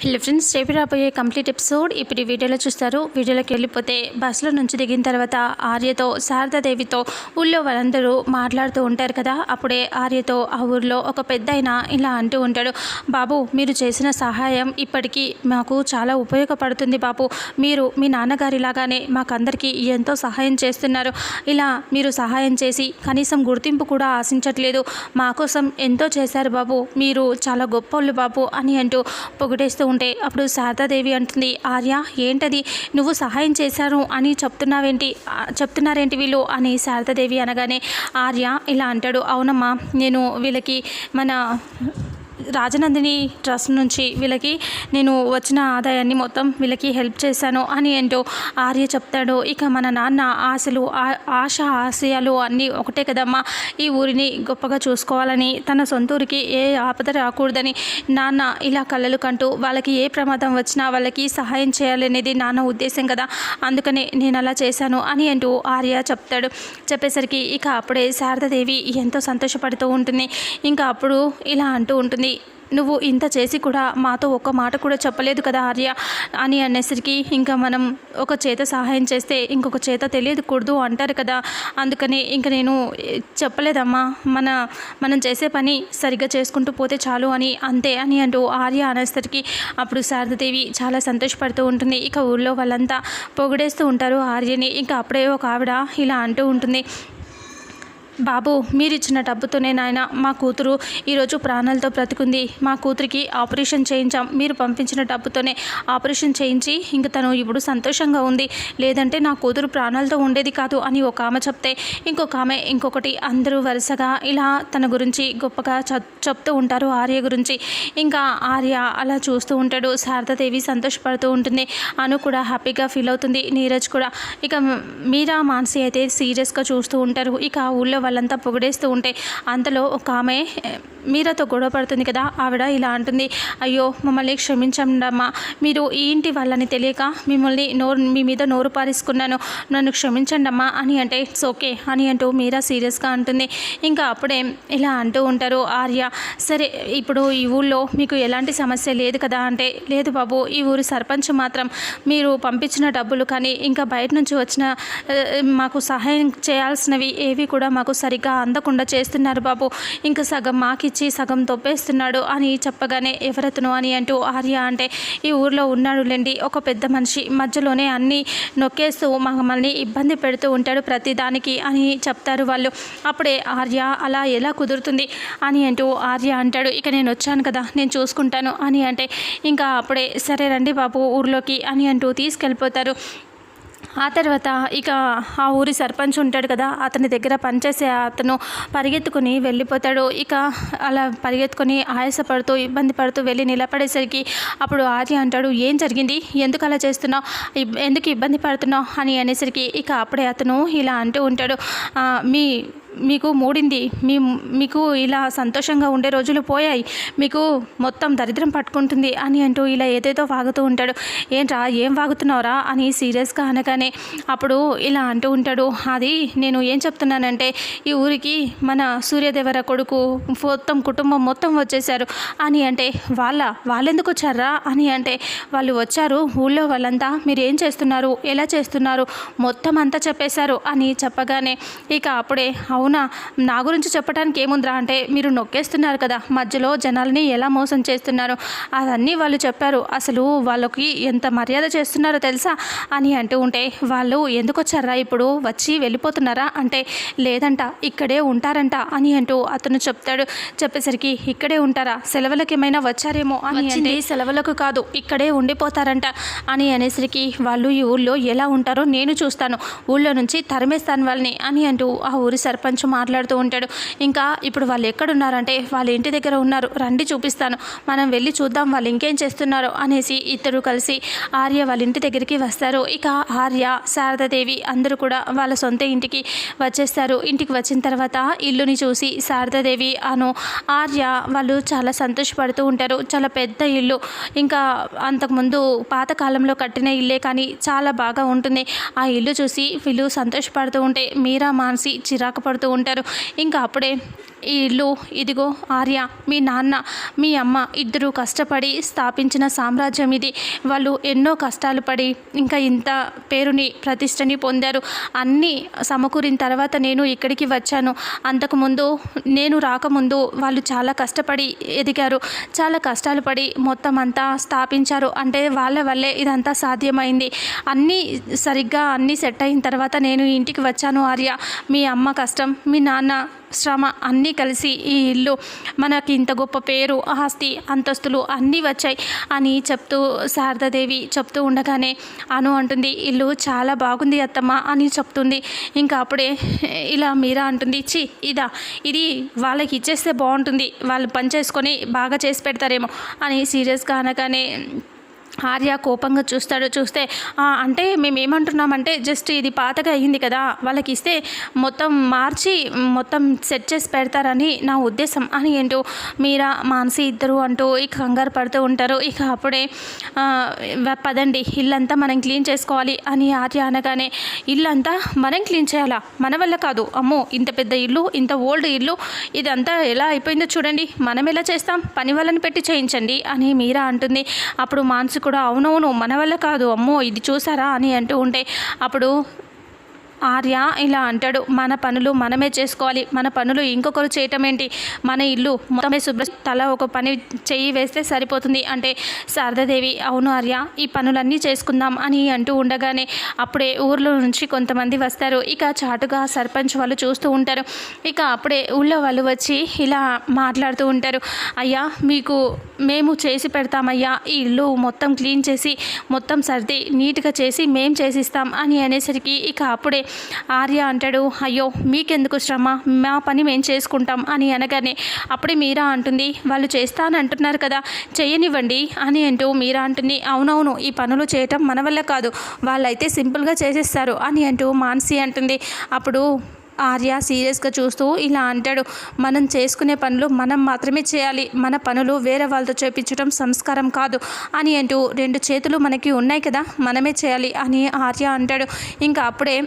Hello friends రేపు రాబోయే complete episode ఇప్పుడు వీడియోలో చూస్తారు. వీడియోలోకి వెళ్ళిపోతే బస్సులో నుంచి దిగిన తర్వాత ఆర్యతో శారదాదేవితో ఊళ్ళో వాళ్ళందరూ మాట్లాడుతూ ఉంటారు కదా. అప్పుడే ఆర్యతో ఆ ఊర్లో ఒక పెద్ద ఇలా అంటూ ఉంటాడు బాబు మీరు చేసిన సహాయం ఇప్పటికీ మాకు చాలా ఉపయోగపడుతుంది బాబు. మీరు మీ నాన్నగారిలాగానే మాకందరికీ ఎంతో సహాయం చేస్తున్నారు. ఇలా మీరు సహాయం చేసి కనీసం గుర్తింపు కూడా ఆశించట్లేదు. మా కోసం ఎంతో చేశారు బాబు. మీరు చాలా గొప్పోళ్ళు బాబు అని అంటూ పొగిడేస్తూ ఉంటే అప్పుడు శారదాదేవి అంటుంది ఆర్య ఏంటది? నువ్వు సహాయం చేశారు అని చెప్తున్నావేంటి? చెప్తున్నారేంటి వీళ్ళు? అని శారదాదేవి అనగానే ఆర్య ఇలా అంటాడు. అవునమ్మా నేను వీళ్ళకి మన రాజనందిని ట్రస్ట్ నుంచి వీళ్ళకి నేను వచ్చిన ఆదాయాన్ని మొత్తం వీళ్ళకి హెల్ప్ చేశాను అని ఏంటో ఆర్య చెప్తాడు. ఇక మన నాన్న ఆశలు ఆ- ఆశ ఆశయాలు అన్నీ ఒకటే కదమ్మా. ఈ ఊరిని గొప్పగా చూసుకోవాలని తన సొంత ఊరికి ఏ ఆపద రాకూడదని నాన్న ఇలా కళ్ళలు కంటూ వాళ్ళకి ఏ ప్రమాదం వచ్చినా వాళ్ళకి సహాయం చేయాలనేది నాన్న ఉద్దేశం కదా. అందుకనే నేను అలా చేశాను అని అంటూ ఆర్య చెప్తాడు. చెప్పేసరికి ఇక అప్పుడే శారదాదేవి ఎంతో సంతోషపడుతూ ఉంటుంది. ఇంకా అప్పుడు ఇలా అంటూ ఉంటుంది. నువ్వు ఇంత చేసి కూడా మాతో ఒక్క మాట కూడా చెప్పలేదు కదా ఆర్య అని అనేసరికి ఇంకా మనం ఒక చేత సహాయం చేస్తే ఇంకొక చేత తెలియదు కూడదు అంటారు కదా. అందుకని ఇంకా నేను చెప్పలేదమ్మా. మన మనం చేసే పని సరిగ్గా చేసుకుంటూ పోతే చాలు అని అంతే అని అంటూ ఆర్య అనేసరికి అప్పుడు శారదాదేవి చాలా సంతోషపడుతూ ఉంటుంది. ఇక ఊళ్ళో వాళ్ళంతా పొగిడేస్తూ ఉంటారు ఆర్యని. ఇంకా అప్పుడే ఒక ఆవిడ ఇలా అంటూ ఉంటుంది. బాబు మీరిచ్చిన డబ్బుతోనే నాయన మా కూతురు ఈరోజు ప్రాణాలతో బ్రతుకుంది. మా కూతురికి ఆపరేషన్ చేయించాం. మీరు పంపించిన డబ్బుతోనే ఆపరేషన్ చేయించి ఇంక తను ఇప్పుడు సంతోషంగా ఉంది. లేదంటే నా కూతురు ప్రాణాలతో ఉండేది కాదు అని ఒక ఆమె చెప్తే ఇంకొక ఆమె ఇంకొకటి అందరూ వరుసగా ఇలా తన గురించి గొప్పగా చెప్తూ ఉంటారు ఆర్య గురించి. ఇంకా ఆర్య అలా చూస్తూ ఉంటాడు. శారదాదేవి సంతోషపడుతూ ఉంటుంది. అను కూడా హ్యాపీగా ఫీల్ అవుతుంది. నీరజ్ కూడా. ఇక మీరా మాన్సి అయితే సీరియస్గా చూస్తూ ఉంటారు. ఇక ఊళ్ళో వాళ్ళంతా పొగిడేస్తూ ఉంటే అంతలో ఒక ఆమె మీరతో మీరాతో గొడవ పడుతుంది కదా ఆవిడ ఇలా అంటుంది అయ్యో మమ్మల్ని క్షమించండమ్మా మీరు ఈ ఇంటి వాళ్ళని తెలియక మిమ్మల్ని నోరు మీ మీద నోరు పారేసుకున్నాను నన్ను క్షమించండమ్మా అని అంటే ఇట్స్ ఓకే అని అంటూ మీరా సీరియస్గా అంటుంది. ఇంకా అప్పుడే ఇలా అంటూ ఉంటారు ఆర్య సరే ఇప్పుడు ఈ ఊళ్ళో మీకు ఎలాంటి సమస్య లేదు కదా అంటే లేదు బాబు ఈ ఊరి సర్పంచ్ మాత్రం మీరు పంపించిన డబ్బులు కానీ ఇంకా బయట నుంచి వచ్చిన మాకు సహాయం చేయాల్సినవి ఏవి కూడా మాకు సరిగ్గా అందకుండా చేస్తున్నారు బాబు. ఇంకా సగం మాకిచ్చి సగం తొప్పేస్తున్నాడు అని చెప్పగానే ఎవరతను అని అంటూ ఆర్య అంటే ఈ ఊర్లో ఉన్నాడులేండి ఒక పెద్ద మనిషి. మధ్యలోనే అన్నీ నొక్కేస్తూ మమ్మల్ని ఇబ్బంది పెడుతూ ఉంటాడు ప్రతిదానికి అని చెప్తారు వాళ్ళు. అప్పుడే ఆర్య అలా ఎలా కుదురుతుంది? అని అంటూ ఆర్య అంటాడు. ఇక నేను వచ్చాను కదా నేను చూసుకుంటాను అని అంటే ఇంకా అప్పుడే సరే రండి బాబు ఊర్లోకి అని అంటూ తీసుకెళ్ళిపోతారు. ఆ తర్వాత ఇక ఆ ఊరి సర్పంచ్ ఉంటాడు కదా అతని దగ్గర పనిచేసే అతను పరిగెత్తుకుని వెళ్ళిపోతాడు. ఇక అలా పరిగెత్తుకొని ఆయాసపడుతూ ఇబ్బంది పడుతూ వెళ్ళి నిలబడేసరికి అప్పుడు ఆర్య అంటాడు ఏం జరిగింది? ఎందుకు అలా చేస్తున్నావు? ఎందుకు ఇబ్బంది పడుతున్నావు? అని అనేసరికి ఇక అప్పుడే అతను ఇలా అంటూ ఉంటాడు. మీ మీకు మూడింది. మీ మీకు ఇలా సంతోషంగా ఉండే రోజులు పోయాయి. మీకు మొత్తం దరిద్రం పట్టుకుంటుంది అని అంటూ ఇలా ఏదేదో వాగుతూ ఉంటాడు. ఏంట్రా ఏం వాగుతున్నావురా అని సీరియస్గా అనగానే అప్పుడు ఇలా అంటూ ఉంటాడు. అది నేను ఏం చెప్తున్నానంటే ఈ ఊరికి మన సూర్యదేవర కొడుకు మొత్తం కుటుంబం మొత్తం వచ్చేసారు అని అంటే వాళ్ళ వాళ్ళెందుకు వచ్చారా? అని అంటే వాళ్ళు వచ్చారు. ఊళ్ళో వాళ్ళంతా మీరు ఏం చేస్తున్నారు? ఎలా చేస్తున్నారు? మొత్తం అంతా చెప్పేశారు. అని చెప్పగానే ఇక అప్పుడే అవును అవునా? నా గురించి చెప్పడానికి ఏముందిరా? అంటే మీరు నొక్కేస్తున్నారు కదా మధ్యలో జనాల్ని ఎలా మోసం చేస్తున్నారు? అవన్నీ వాళ్ళు చెప్పారు. అసలు వాళ్ళకి ఎంత మర్యాద చేస్తున్నారో తెలుసా? అని అంటూ ఉంటే వాళ్ళు ఎందుకు వచ్చారా ఇప్పుడు? వచ్చి వెళ్ళిపోతున్నారా? అంటే లేదంట ఇక్కడే ఉంటారంట అని అంటూ అతను చెప్తాడు. చెప్పేసరికి ఇక్కడే ఉంటారా? సెలవులకి ఏమైనా వచ్చారేమో అని అంటే సెలవులకు కాదు ఇక్కడే ఉండిపోతారంట అని అనేసరికి వాళ్ళు ఈ ఊళ్ళో ఎలా ఉంటారో నేను చూస్తాను. ఊళ్ళో నుంచి తరిమేస్తాను వాళ్ళని అని అంటూ ఆ ఊరి సర్పంచ్ మాట్లాడుతూ ఉంటాడు. ఇంకా ఇప్పుడు వాళ్ళు ఎక్కడున్నారంటే వాళ్ళ ఇంటి దగ్గర ఉన్నారు. రండి చూపిస్తాను. మనం వెళ్ళి చూద్దాం వాళ్ళు ఇంకేం చేస్తున్నారో అనేసి ఇద్దరు కలిసి ఆర్య వాళ్ళ ఇంటి దగ్గరికి వస్తారు. ఇక ఆర్య శారదాదేవి అందరూ కూడా వాళ్ళ సొంత ఇంటికి వచ్చేస్తారు. ఇంటికి వచ్చిన తర్వాత ఇల్లుని చూసి శారదాదేవి అను ఆర్య వాళ్ళు చాలా సంతోషపడుతూ ఉంటారు. చాలా పెద్ద ఇల్లు. ఇంకా అంతకుముందు పాతకాలంలో కట్టిన ఇల్లే కానీ చాలా బాగా ఉంటుంది. ఆ ఇల్లు చూసి వీళ్ళు సంతోషపడుతూ ఉంటే మీరా మానసి చిరాకు పడుతూ మాట్లాడుతూ ఉంటారు. ఇంకా అప్పుడే ఈ ఇల్లు ఇదిగో ఆర్య మీ నాన్న మీ అమ్మ ఇద్దరు కష్టపడి స్థాపించిన సామ్రాజ్యం ఇది. వాళ్ళు ఎన్నో కష్టాలు పడి ఇంకా ఇంత పేరుని ప్రతిష్టని పొందారు. అన్నీ సమకూరిన తర్వాత నేను ఇక్కడికి వచ్చాను. అంతకుముందు నేను రాకముందు వాళ్ళు చాలా కష్టపడి ఎదిగారు. చాలా కష్టాలు పడి మొత్తం అంతా స్థాపించారు. అంటే వాళ్ళ వల్లే ఇదంతా సాధ్యమైంది. అన్నీ సరిగ్గా అన్నీ సెట్ అయిన తర్వాత నేను ఇంటికి వచ్చాను ఆర్య. మీ అమ్మ కష్టం మీ నాన్న శ్రమ అన్నీ కలిసి ఈ ఇల్లు మనకి ఇంత గొప్ప పేరు ఆస్తి అంతస్తులు అన్నీ వచ్చాయి అని చెప్తూ శారదాదేవి చెప్తూ ఉండగానే అను అంటుంది ఇల్లు చాలా బాగుంది అత్తమ్మ అని చెప్తుంది. ఇంకా అప్పుడే ఇలా మీరా అంటుంది చి ఇదా ఇది వాళ్ళకి ఇచ్చేస్తే బాగుంటుంది వాళ్ళు పని చేసుకొని బాగా చేసి పెడతారేమో అని సీరియస్గా అనగానే ఆర్య కోపంగా చూస్తాడు చూస్తే అంటే మేము ఏమంటున్నామంటే జస్ట్ ఇది పాతగా అయ్యింది కదా వాళ్ళకి ఇస్తే మొత్తం మార్చి మొత్తం సెట్ చేసి పెడతారని నా ఉద్దేశం. అని ఏంటో మీరా మానసి ఇద్దరు అంటూ ఇక కంగారు పడుతూ ఉంటారు. ఇక అప్పుడే పదండి ఇల్లంతా మనం క్లీన్ చేసుకోవాలి అని ఆర్య అనగానే ఇల్లంతా మనం క్లీన్ చేయాలా? మన వల్ల కాదు. అమ్మో ఇంత పెద్ద ఇల్లు ఇంత ఓల్డ్ ఇల్లు ఇదంతా ఎలా అయిపోయిందో చూడండి. మనం ఎలా చేస్తాం? పని వాళ్ళని పెట్టి చేయించండి అని మీరా అంటుంది. అప్పుడు మానసు కూడా అవునవును మన వల్ల కాదు అమ్మో ఇది చూసారా? అని అంటూ ఉంటే అప్పుడు ఆర్య ఇలా అంటాడు మన పనులు మనమే చేసుకోవాలి. మన పనులు ఇంకొకరు చేయటం ఏంటి? మన ఇల్లు మొత్తమే శుభ్ర తల ఒక పని చెయ్యి వేస్తే సరిపోతుంది. అంటే శారదాదేవి అవును ఆర్య ఈ పనులన్నీ చేసుకుందాం అని అంటూ ఉండగానే అప్పుడే ఊర్లో నుంచి కొంతమంది వస్తారు. ఇక చాటుగా సర్పంచ్ వాళ్ళు చూస్తూ ఉంటారు. ఇక అప్పుడే ఊళ్ళో వాళ్ళు వచ్చి ఇలా మాట్లాడుతూ ఉంటారు. అయ్యా మీకు మేము చేసి పెడతామయ్యా. ఈ ఇల్లు మొత్తం క్లీన్ చేసి మొత్తం సర్ది నీట్గా చేసి మేం చేసిస్తాం అని అనేసరికి ఇక అప్పుడే ఆర్య అంటాడు అయ్యో మీకెందుకు శ్రమ? మా పని మేము చేసుకుంటాం అని అనగానే అప్పుడే మీరా అంటుంది వాళ్ళు చేస్తానంటున్నారు కదా చేయనివ్వండి అని అంటూ మీరా అంటుంది అవునవును ఈ పనులు చేయటం మన వల్ల కాదు వాళ్ళైతే సింపుల్గా చేసేస్తారు అని అంటూ మాన్సి అంటుంది. అప్పుడు ఆర్య సీరియస్గా చూస్తూ ఇలా అంటాడు మనం చేసుకునే పనులు మనం మాత్రమే చేయాలి. మన పనులు వేరే వాళ్ళతో చేపించడం సంస్కారం కాదు అని అంటూ రెండు చేతులు మనకి ఉన్నాయి కదా మనమే చేయాలి అని ఆర్య అంటాడు. ఇంకా అప్పుడే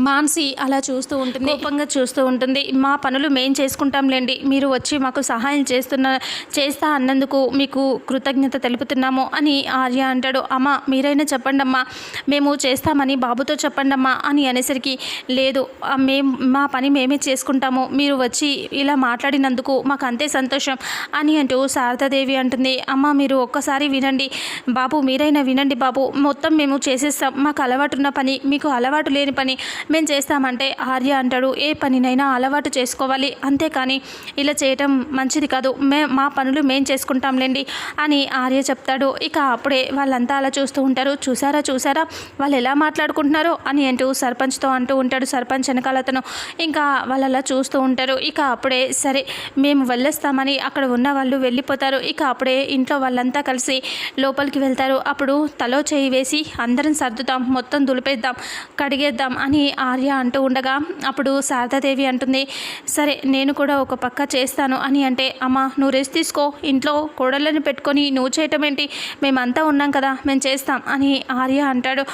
మాన్సి అలా చూస్తూ ఉంటుంది. కోపంగా చూస్తూ ఉంటుంది. మా పనులు మేం చేసుకుంటాంలేండి. మీరు వచ్చి మాకు సహాయం చేస్తున్న చేస్తా అన్నందుకు మీకు కృతజ్ఞత తెలుపుతున్నాము అని ఆర్య అంటాడు. అమ్మా మీరైనా చెప్పండమ్మా. మేము చేస్తామని బాబుతో చెప్పండమ్మా అని అనేసరికి లేదు మేము మేం మా పని మేమే చేసుకుంటాము. మీరు వచ్చి ఇలా మాట్లాడినందుకు మాకు అంతే సంతోషం అని అంటూ శారదాదేవి అంటుంది. అమ్మ మీరు ఒక్కసారి వినండి. బాబు మీరైనా వినండి బాబు. మొత్తం మేము చేసేస్తాం. మాకు అలవాటున్న పని మీకు అలవాటు లేని పని మేము చేస్తామంటే ఆర్య అంటాడు ఏ పనినైనా అలవాటు చేసుకోవాలి అంతేకాని ఇలా చేయటం మంచిది కాదు మే మా పనులు మేం చేసుకుంటాంలేండి అని ఆర్య చెప్తాడు. ఇక అప్పుడే వాళ్ళంతా అలా చూస్తూ ఉంటారు చూసారా చూసారా వాళ్ళు ఎలా మాట్లాడుకుంటున్నారో అని అంటూ సర్పంచ్తో అంటూ ఉంటాడు సర్పంచ్ వెనకాల అతను. ఇంకా వాళ్ళు అలా చూస్తూ ఉంటారు. ఇక అప్పుడే సరే మేము వెళ్ళేస్తామని అక్కడ ఉన్న వాళ్ళు వెళ్ళిపోతారు. ఇక అప్పుడే ఇంట్లో వాళ్ళంతా కలిసి లోపలికి వెళ్తారు. అప్పుడు తలో చేయి వేసి అందరం సర్దుతాం మొత్తం దులిపేద్దాం కడిగేద్దాం అని ఆర్య అంటూ ఉండగా అప్పుడు శారదాదేవి అంటుంది సరే నేను కూడా ఒక పక్క చేస్తాను అని అంటే అమ్మ నువ్వు రెస్ట్ తీసుకో ఇంట్లో కోడళ్ళని పెట్టుకొని నువ్వు చేయటం ఏంటి? మేమంతా ఉన్నాం కదా మేము చేస్తాం అని ఆర్య అంటాడు.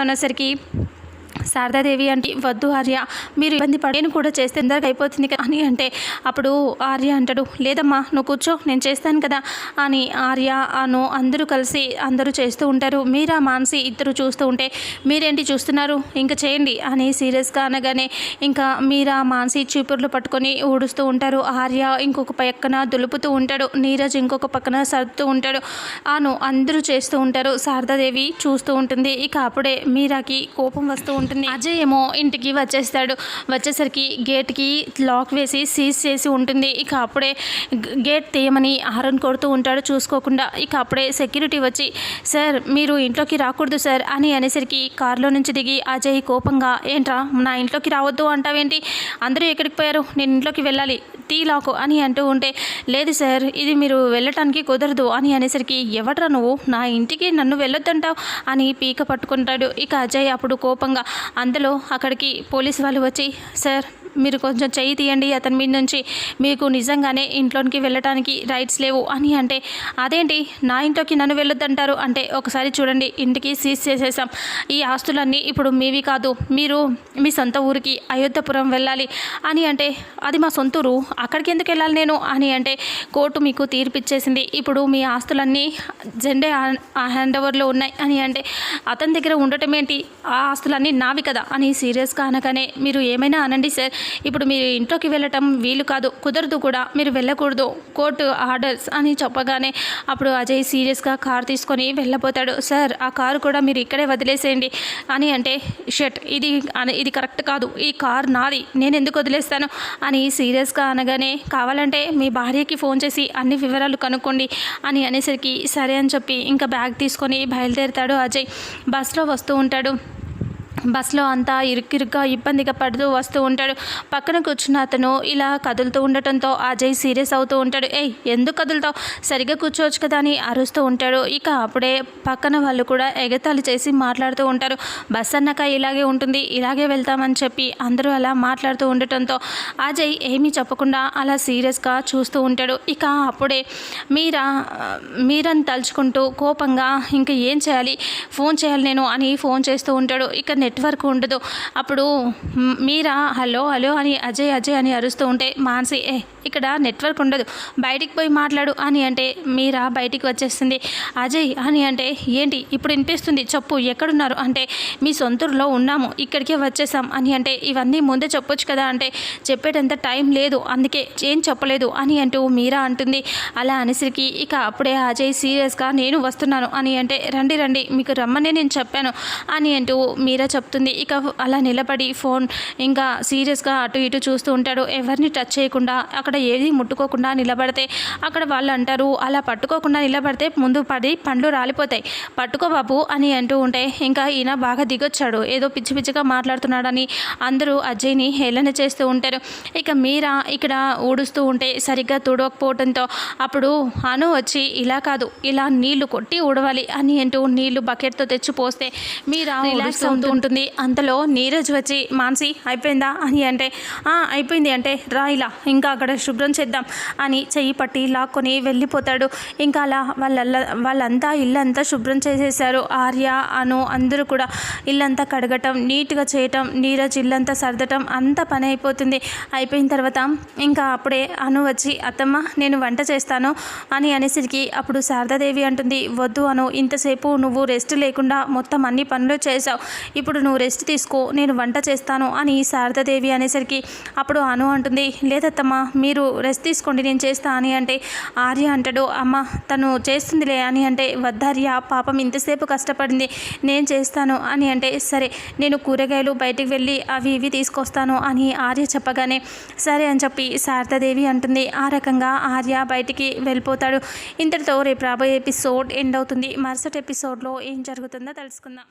అనేసరికి శారదాదేవి అంటే వద్దు ఆర్య మీరు ఇబ్బంది పడేను నేను కూడా చేస్తే తొందరగా అయిపోతుంది కదా అని అంటే అప్పుడు ఆర్య అంటాడు లేదమ్మా నువ్వు కూర్చో నేను చేస్తాను కదా అని ఆర్య అను అందరూ కలిసి అందరూ చేస్తూ ఉంటారు. మీరా మానసి ఇద్దరు చూస్తూ ఉంటే మీరేంటి చూస్తున్నారు? ఇంకా చేయండి అని సీరియస్గా అనగానే ఇంకా మీరా మానసి చీపుర్లు పట్టుకొని ఊడుస్తూ ఉంటారు. ఆర్య ఇంకొక పక్కన దులుపుతూ ఉంటాడు. నీరజ్ ఇంకొక పక్కన సర్దుతూ ఉంటాడు. అను అందరూ చేస్తూ ఉంటారు. శారదాదేవి చూస్తూ ఉంటుంది. ఇక అప్పుడే మీరాకి కోపం వస్తూ ఉంటుంది. అజయ్ ఏమో ఇంటికి వచ్చేస్తాడు. వచ్చేసరికి గేట్కి లాక్ వేసి సీజ్ చేసి ఉంటుంది. ఇక అప్పుడే గేట్ తీయమని ఆరన్ కొడుతూ ఉంటాడు చూసుకోకుండా. ఇక అప్పుడే సెక్యూరిటీ వచ్చి సార్ మీరు ఇంట్లోకి రాకూడదు సార్ అని అనేసరికి కారులో నుంచి దిగి అజయ్ కోపంగా ఏంట్రా నా ఇంట్లోకి రావద్దు అంటావేంటి? అందరూ ఎక్కడికి పోయారు? నేను ఇంట్లోకి వెళ్ళాలి. టీ లాకు అని అంటూ ఉంటే లేదు సార్ ఇది మీరు వెళ్ళటానికి కుదరదు అని అనేసరికి ఎవట్రా నువ్వు? నా ఇంటికి నన్ను వెళ్ళొద్దంటావు? అని పీక పట్టుకుంటాడు. ఇక అజయ్ అప్పుడు కోపంగా అందులో అక్కడికి పోలీసు వాళ్ళు వచ్చి సార్ మీరు కొంచెం చెయ్యి తీయండి అతని మీద నుంచి మీకు నిజంగానే ఇంట్లోనికి వెళ్ళటానికి రైట్స్ లేవు అని అంటే అదేంటి? నా ఇంట్లోకి నన్ను వెళ్ళొద్దంటారు? అంటే ఒకసారి చూడండి ఇంటికి సీజ్ చేసేసాం ఈ ఆస్తులన్నీ ఇప్పుడు మీవి కాదు మీరు మీ సొంత ఊరికి అయోధ్యపురం వెళ్ళాలి అని అంటే అది మా సొంత ఊరు అక్కడికి ఎందుకు వెళ్ళాలి నేను? అని అంటే కోర్టు మీకు తీర్పిచ్చేసింది. ఇప్పుడు మీ ఆస్తులన్నీ జెండే హ్యాండ్ ఓవర్లో ఉన్నాయి అని అంటే అతని దగ్గర ఉండటం ఏంటి? ఆ ఆస్తులన్నీ నావి కదా? అని సీరియస్గా అనగానే మీరు ఏమైనా అనండి సార్ ఇప్పుడు మీరు ఇంట్లోకి వెళ్ళటం వీలు కాదు కుదరదు కూడా మీరు వెళ్ళకూడదు కోర్టు ఆర్డర్స్ అని చెప్పగానే అప్పుడు అజయ్ సీరియస్గా కార్ తీసుకొని వెళ్ళబోతాడు. సార్ ఆ కారు కూడా మీరు ఇక్కడే వదిలేసేయండి అని అంటే షట్ ఇది ఇది కరెక్ట్ కాదు ఈ కార్ నాది నేను ఎందుకు వదిలేస్తాను? అని సీరియస్గా అనగానే కావాలంటే మీ భార్యకి ఫోన్ చేసి అన్ని వివరాలు కనుక్కోండి అని అనేసరికి సరే అని చెప్పి ఇంకా బ్యాగ్ తీసుకొని బయలుదేరుతాడు అజయ్. బస్లో వస్తూ ఉంటాడు. బస్లో అంతా ఇరుక్కిరుగ్గా ఇబ్బందిగా పడుతూ వస్తూ ఉంటాడు. పక్కన కూర్చున్న అతను ఇలా కదులుతూ ఉండటంతో అజయ్ సీరియస్ అవుతూ ఉంటాడు. ఏయ్ ఎందుకు కదులుతావు? సరిగ్గా కూర్చోవచ్చు కదా అని అరుస్తూ ఉంటాడు. ఇక అప్పుడే పక్కన వాళ్ళు కూడా ఎగతాళి చేసి మాట్లాడుతూ ఉంటారు. బస్ అన్నాక ఇలాగే ఉంటుంది ఇలాగే వెళ్తామని చెప్పి అందరూ అలా మాట్లాడుతూ ఉండటంతో అజయ్ ఏమీ చెప్పకుండా అలా సీరియస్గా చూస్తూ ఉంటాడు. ఇక అప్పుడే మీరా మీరని తలుచుకుంటూ కోపంగా ఇంకా ఏం చేయాలి? ఫోన్ చేయాలి నేను అని ఫోన్ చేస్తూ ఉంటాడు. ఇక నెట్ నెట్వర్క్ ఉండదు. అప్పుడు మీరా హలో హలో అని అజయ్ అజయ్ అని అరుస్తూ ఉంటే మానసి ఏ ఇక్కడ నెట్వర్క్ ఉండదు. బయటికి పోయి మాట్లాడు అని అంటే మీరా బయటికి వచ్చేస్తుంది. అజయ్ అని అంటే ఏంటి ఇప్పుడు వినిపిస్తుంది. చెప్పు ఎక్కడున్నారు? అంటే మీ సొంతూరులో ఉన్నాము. ఇక్కడికే వచ్చేసాం అని అంటే ఇవన్నీ ముందే చెప్పొచ్చు కదా అంటే చెప్పేటంత టైం లేదు. అందుకే ఏం చెప్పలేదు అని అంటూ మీరా అంటుంది. అలా అనేసరికి ఇక అప్పుడే అజయ్ సీరియస్గా నేను వస్తున్నాను అని అంటే రండి రండి మీకు రమ్మనే నేను చెప్పాను అని అంటూ మీరా చెప్తుంది. ఇక అలా నిలబడి ఫోన్ ఇంకా సీరియస్గా అటు ఇటు చూస్తూ ఉంటాడు. ఎవరిని టచ్ చేయకుండా అక్కడ ఏది ముట్టుకోకుండా నిలబడితే అక్కడ వాళ్ళు అంటారు అలా పట్టుకోకుండా నిలబడితే ముందు పడి పండ్లు రాలిపోతాయి. పట్టుకో బాబు అని అంటూ ఉంటే ఇంకా ఈయన బాగా దిగొచ్చాడు. ఏదో పిచ్చి పిచ్చిగా మాట్లాడుతున్నాడని అందరూ అజయ్ని హేళన చేస్తూ ఉంటారు. ఇక మీరా ఇక్కడ ఊడుస్తూ ఉంటే సరిగ్గా తుడవకపోవడంతో అప్పుడు అను వచ్చి ఇలా కాదు ఇలా నీళ్ళు కొట్టి ఊడవాలి అని అంటూ నీళ్ళు బకెట్తో తెచ్చి పోస్తే మీరా రిలాక్స్ అవుతూ ఉంటుంది అంతలో నీరజ్ వచ్చి మాన్సి అయిపోయిందా? అని అంటే అయిపోయింది అంటే రా ఇలా ఇంకా అక్కడ శుభ్రం చేద్దాం అని చెయ్యి పట్టి లాక్కొని వెళ్ళిపోతాడు. ఇంకా అలా వాళ్ళ వాళ్ళంతా ఇల్లంతా శుభ్రం చేసేసారు ఆర్య అను అందరూ కూడా ఇల్లంతా కడగటం నీట్గా చేయటం నీరజ్ ఇల్లంతా సర్దటం అంత పని అయిపోతుంది. అయిపోయిన తర్వాత ఇంకా అప్పుడే అను వచ్చి అత్తమ్మ నేను వంట చేస్తాను అని అనేసరికి అప్పుడు శారదాదేవి అంటుంది వద్దు అను ఇంతసేపు నువ్వు రెస్ట్ లేకుండా మొత్తం అన్ని పనులు చేసావు ఇప్పుడు నువ్వు రెస్ట్ తీసుకో నేను వంట చేస్తాను అని శారదాదేవి అనేసరికి అప్పుడు అను అంటుంది. లేదత్తమ్మ మీరు రెస్ట్ తీసుకోండి నేను చేస్తా అని అంటే ఆర్య అంటాడు. అమ్మ తను చేస్తుందిలే అని అంటే వద్దార్య పాపం ఇంతసేపు కష్టపడింది నేను చేస్తాను అని అంటే సరే నేను కూరగాయలు బయటికి వెళ్ళి అవి ఇవి తీసుకొస్తాను అని ఆర్య చెప్పగానే సరే అని చెప్పి శారదాదేవి అంటుంది. ఆ రకంగా ఆర్య బయటికి వెళ్ళిపోతాడు. ఇంతటితో రేపు రాబోయే ఎపిసోడ్ ఎండ్ అవుతుంది. మరుసటి ఎపిసోడ్లో ఏం జరుగుతుందో తెలుసుకుందాం.